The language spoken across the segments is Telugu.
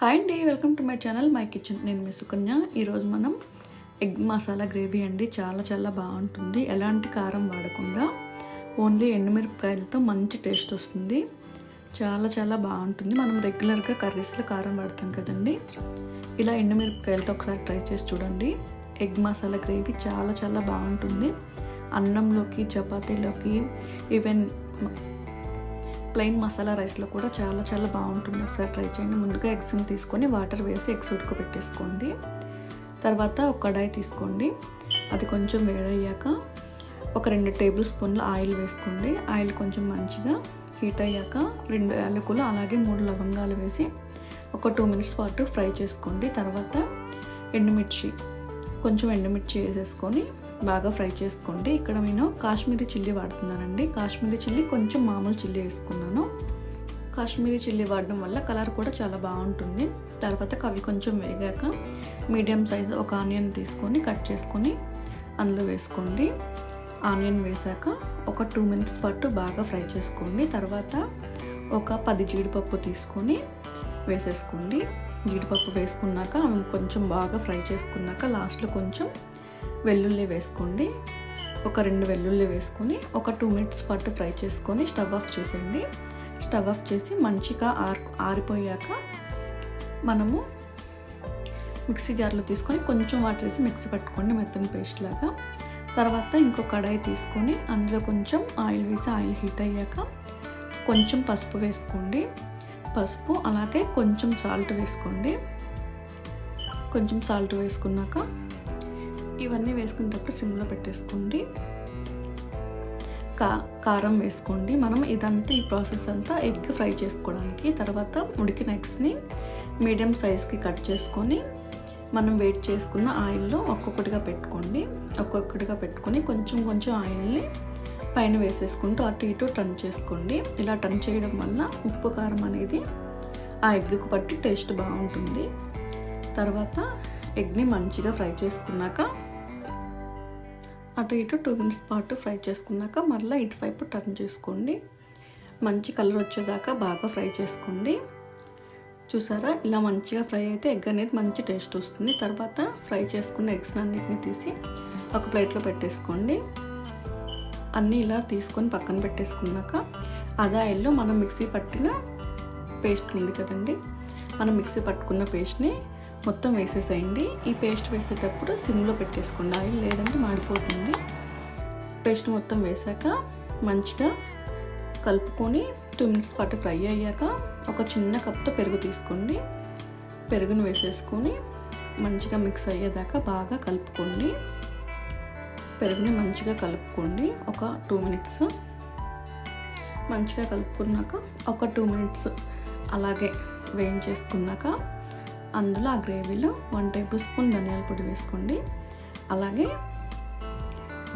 హాయ్ అండి welcome to my channel my kitchen. నేను మీ సుకన్య. ఈరోజు మనం ఎగ్ మసాలా గ్రేవీ అండి. చాలా చాలా బాగుంటుంది. ఎలాంటి కారం వాడకుండా ఓన్లీ ఎండుమిరపకాయలతో మంచి టేస్ట్ వస్తుంది. చాలా చాలా బాగుంటుంది. మనం రెగ్యులర్గా కర్రీస్లో కారం వాడతాం కదండి. ఇలా ఎండుమిరపకాయలతో ఒకసారి ట్రై చేసి చూడండి. ఎగ్ మసాలా గ్రేవీ చాలా చాలా బాగుంటుంది. అన్నంలోకి చపాతీలోకి ఈవెన్ ప్లెయిన్ మసాలా రైస్లో కూడా చాలా చాలా బాగుంటుంది. ఒకసారి ట్రై చేయండి. ముందుగా ఎగ్స్ని తీసుకొని వాటర్ వేసి ఎగ్స్ ఉడకబెట్టేసుకోండి. తర్వాత ఒక కడాయి తీసుకోండి. అది కొంచెం వేడయ్యాక ఒక రెండు టేబుల్ స్పూన్ల ఆయిల్ వేసుకోండి. ఆయిల్ కొంచెం మంచిగా హీట్ అయ్యాక రెండు యాలకులు అలాగే మూడు లవంగాలు వేసి ఒక టూ మినిట్స్ పాటు ఫ్రై చేసుకోండి. తర్వాత ఎండుమిర్చి కొంచెం ఎండుమిర్చి వేసేసుకొని బాగా ఫ్రై చేసుకోండి. ఇక్కడ నేను కాశ్మీరీ చిల్లీ వాడుతున్నానండి. కాశ్మీరీ చిల్లీ కొంచెం మామూలు చిల్లీ వేసుకున్నాను. కాశ్మీరీ చిల్లీ వాడడం వల్ల కలర్ కూడా చాలా బాగుంటుంది. తర్వాత అవి కొంచెం వేగాక మీడియం సైజ్ ఒక ఆనియన్ తీసుకొని కట్ చేసుకొని అందులో వేసుకోండి. ఆనియన్ వేసాక ఒక టూ మినిట్స్ పాటు బాగా ఫ్రై చేసుకోండి. తర్వాత ఒక పది జీడిపప్పు తీసుకొని వేసేసుకోండి. జీడిపప్పు వేసుకున్నాక అవి కొంచెం బాగా ఫ్రై చేసుకున్నాక లాస్ట్లో కొంచెం వెల్లుల్లి వేసుకోండి. ఒక రెండు వెల్లుల్లి వేసుకొని ఒక టూ మినిట్స్ పాటు ఫ్రై చేసుకొని స్టవ్ ఆఫ్ చేసేయండి. స్టవ్ ఆఫ్ చేసి మంచిగా ఆర్ ఆరిపోయాక మనము మిక్సీ జార్లో తీసుకొని కొంచెం వాటర్ వేసి మిక్సీ పట్టుకోండి మెత్తని పేస్ట్ లాగా. తర్వాత ఇంకో కడాయి తీసుకొని అందులో కొంచెం ఆయిల్ వేసి ఆయిల్ హీట్ అయ్యాక కొంచెం పసుపు వేసుకోండి. పసుపు అలాగే కొంచెం సాల్ట్ వేసుకోండి. కొంచెం సాల్ట్ వేసుకున్నాక ఇవన్నీ వేసుకునేటప్పుడు సిమ్లో పెట్టేసుకోండి. కా కారం వేసుకోండి. మనం ఇదంతా ఈ ప్రాసెస్ అంతా ఎగ్ ఫ్రై చేసుకోవడానికి తర్వాత ఉడికిన ఎగ్స్ని మీడియం సైజ్కి కట్ చేసుకొని మనం వెయిట్ చేసుకున్న ఆయిల్లో ఒక్కొక్కటిగా పెట్టుకోండి. ఒక్కొక్కటిగా పెట్టుకొని కొంచెం కొంచెం ఆయిల్ని పైన వేసేసుకుంటూ అటు ఇటు టర్న్ చేసుకోండి. ఇలా టర్న్ చేయడం వల్ల ఉప్పు కారం అనేది ఆ ఎగ్కు పట్టి టేస్ట్ బాగుంటుంది. తర్వాత ఎగ్ని మంచిగా ఫ్రై చేసుకున్నాక అటు ఇటు టూ మినిట్స్ పాటు ఫ్రై చేసుకున్నాక మళ్ళీ ఇటు వైపు టర్న్ చేసుకోండి. మంచి కలర్ వచ్చేదాకా బాగా ఫ్రై చేసుకోండి. చూసారా? ఇలా మంచిగా ఫ్రై అయితే ఎగ్ అనేది మంచి టేస్ట్ వస్తుంది. తర్వాత ఫ్రై చేసుకున్న ఎగ్స్ అన్నిటిని తీసి ఒక ప్లేట్లో పెట్టేసుకోండి. అన్నీ ఇలా తీసుకొని పక్కన పెట్టేసుకున్నాక అదే ఆయిల్లో మనం మిక్సీ పట్టిన పేస్ట్ ఉంది కదండి? మనం మిక్సీ పట్టుకున్న పేస్ట్ని మొత్తం వేసేసేయండి. ఈ పేస్ట్ వేసేటప్పుడు సిమ్లో పెట్టేసుకోండి. ఆయిల్ లేదంటే మాడిపోతుంది. పేస్ట్ మొత్తం వేసాక మంచిగా కలుపుకొని టూ మినిట్స్ పాటు ఫ్రై అయ్యాక ఒక చిన్న కప్తో పెరుగు తీసుకోండి. పెరుగును వేసేసుకొని మంచిగా మిక్స్ అయ్యేదాకా బాగా కలుపుకోండి. పెరుగుని మంచిగా కలుపుకోండి. ఒక టూ మినిట్స్. మంచిగా కలుపుకున్నాక ఒక టూ మినిట్స్ అలాగే వేయించేసుకున్నాక అందులో ఆ గ్రేవీలో వన్ టేబుల్ స్పూన్ ధనియాల పొడి వేసుకోండి. అలాగే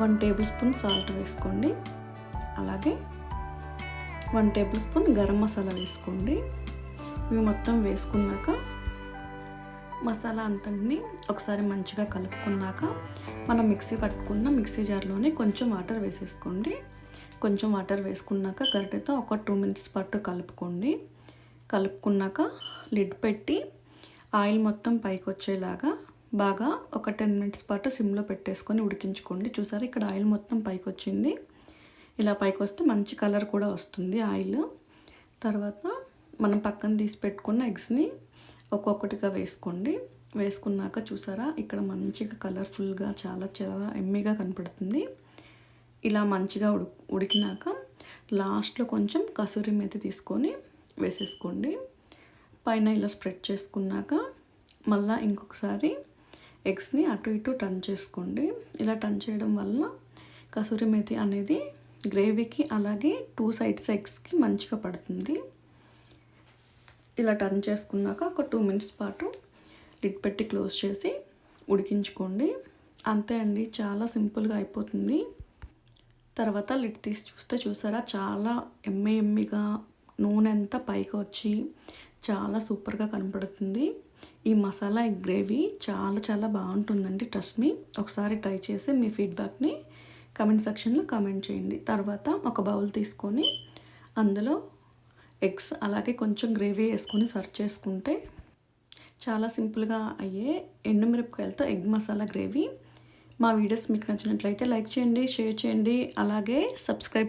వన్ టేబుల్ స్పూన్ సాల్ట్ వేసుకోండి. అలాగే one tablespoon garam masala వేసుకోండి. ఇవి మొత్తం వేసుకున్నాక మసాలా అంతటిని ఒకసారి మంచిగా కలుపుకున్నాక మనం మిక్సీ పట్టుకున్న మిక్సీ జార్లోనే కొంచెం వాటర్ వేసేసుకోండి. కొంచెం వాటర్ వేసుకున్నాక గరిటెతో ఒక టూ మినిట్స్ పాటు కలుపుకోండి. కలుపుకున్నాక లిడ్ పెట్టి ఆయిల్ మొత్తం పైకి వచ్చేలాగా బాగా ఒక టెన్ మినిట్స్ పాటు సిమ్లో పెట్టేసుకొని ఉడికించుకోండి. చూసారా ఇక్కడ ఆయిల్ మొత్తం పైకి వచ్చింది ఇలా పైకి వస్తే మంచి కలర్ కూడా వస్తుంది ఆయిల్. తర్వాత మనం పక్కన తీసి పెట్టుకున్న ఎగ్స్ని ఒక్కొక్కటిగా వేసుకోండి. వేసుకున్నాక చూసారా ఇక్కడ మంచిగా కలర్ఫుల్గా చాలా చాలా ఎమ్మిగా కనపడుతుంది. ఇలా మంచిగా ఉడి ఉడికినాక లాస్ట్లో కొంచెం కసూరి మెతి తీసుకొని వేసేసుకోండి. పైన ఇలా స్ప్రెడ్ చేసుకున్నాక మళ్ళీ ఇంకొకసారి ఎగ్స్ని అటు ఇటు టర్న్ చేసుకోండి. ఇలా టర్న్ చేయడం వల్ల కసూరి మేతి అనేది గ్రేవీకి అలాగే టూ సైడ్స్ ఎగ్స్కి మంచిగా పడుతుంది. ఇలా టర్న్ చేసుకున్నాక ఒక టూ మినిట్స్ పాటు లిడ్ పెట్టి క్లోజ్ చేసి ఉడికించుకోండి. అంతే అండి చాలా సింపుల్గా అయిపోతుంది. తర్వాత లిడ్ తీసి చూస్తే చూసారా చాలా ఎమ్మె ఎమ్మిగా నూనె అంతా పైకి వచ్చి చాలా సూపర్గా కనపడుతుంది. ఈ మసాలా ఎగ్ గ్రేవీ చాలా చాలా బాగుంటుందండి. ట్రస్ట్ మీ ఒకసారి ట్రై చేసి మీ ఫీడ్బ్యాక్ని కమెంట్ సెక్షన్లో కమెంట్ చేయండి. తర్వాత ఒక బౌల్ తీసుకొని అందులో ఎగ్స్ అలాగే కొంచెం గ్రేవీ వేసుకొని సర్వ్ చేసుకుంటే చాలా సింపుల్గా అయ్యే ఎండుమిరపకాయలతో ఎగ్ మసాలా గ్రేవీ. మా వీడియోస్ మీకు నచ్చినట్లయితే లైక్ చేయండి షేర్ చేయండి అలాగే సబ్స్క్రైబ్